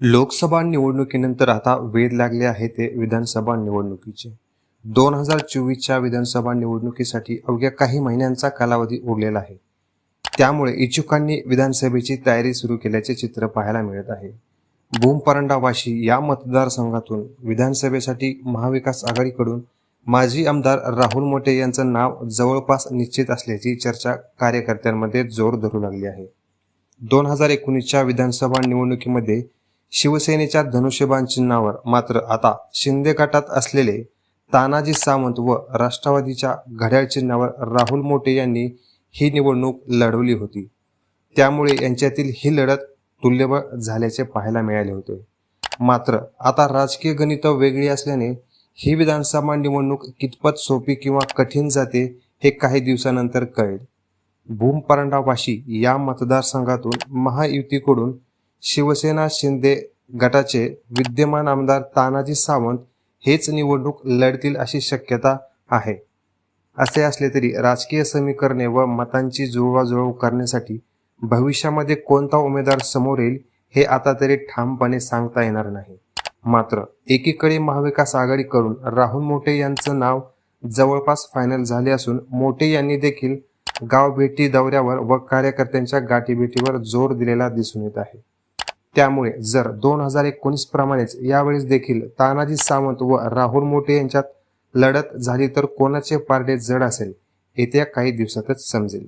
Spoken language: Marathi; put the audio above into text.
लोकसभा निवडणुकीनंतर आता वेध लागले आहे ते विधानसभा निवडणुकीचे. दोन हजार चोवीसच्या विधानसभा निवडणुकीसाठी अवघ्या काही महिन्यांचा कालावधी उरलेला आहे. त्यामुळे इच्छुकांनी विधानसभेची तयारी सुरू केल्याचे चित्र पाहायला मिळत आहे. भूमपरंडा वाशी या मतदारसंघातून विधानसभेसाठी महाविकास आघाडीकडून माजी आमदार राहुल मोटे यांचं नाव जवळपास निश्चित असल्याची चर्चा कार्यकर्त्यांमध्ये जोर धरू लागली आहे. दोन हजार एकोणीसच्या विधानसभा निवडणुकीमध्ये शिवसेनेच्या धनुष्यबाण चिन्हावर मात्र आता शिंदे गटात असलेले तानाजी सावंत व राष्ट्रवादीच्या घड्याळ चिन्हावर राहुल मोटे यांनी ही निवडणूक लढवली होती. त्यामुळे यांच्यातील ही लढत तुल्यबळ झाल्याचे पाहायला मिळाले होते. मात्र आता राजकीय गणितं वेगळी असल्याने ही विधानसभा निवडणूक कितपत सोपी किंवा कठीण जाते हे काही दिवसानंतर कळेल. भूमपरंडावाशी या मतदारसंघातून महायुतीकडून शिवसेना शिंदे गटाचे विद्यमान आमदार तानाजी सावंत हेच निवडणूक लढतील अशी शक्यता आहे. असे असले तरी राजकीय समीकरणे व मतांची जुळवाजुळव करण्यासाठी भविष्यामध्ये कोणता उमेदवार समोर येईल हे आता तरी ठामपणे सांगता येणार नाही. मात्र एकीकडे महाविकास आघाडी करून राहुल मोटे यांचं नाव जवळपास फायनल झाले असून मोटे यांनी देखील गाव भेटी दौऱ्यावर व कार्यकर्त्यांच्या गाठीभेटीवर जोर दिलेला दिसून येत आहे. त्यामुळे जर दोन हजार एकोणीस प्रमाणेच यावेळेस देखील तानाजी सावंत व राहुल मोटे यांच्यात लढत झाली तर कोणाचे पारडे जड असेल येत्या काही दिवसातच समजेल.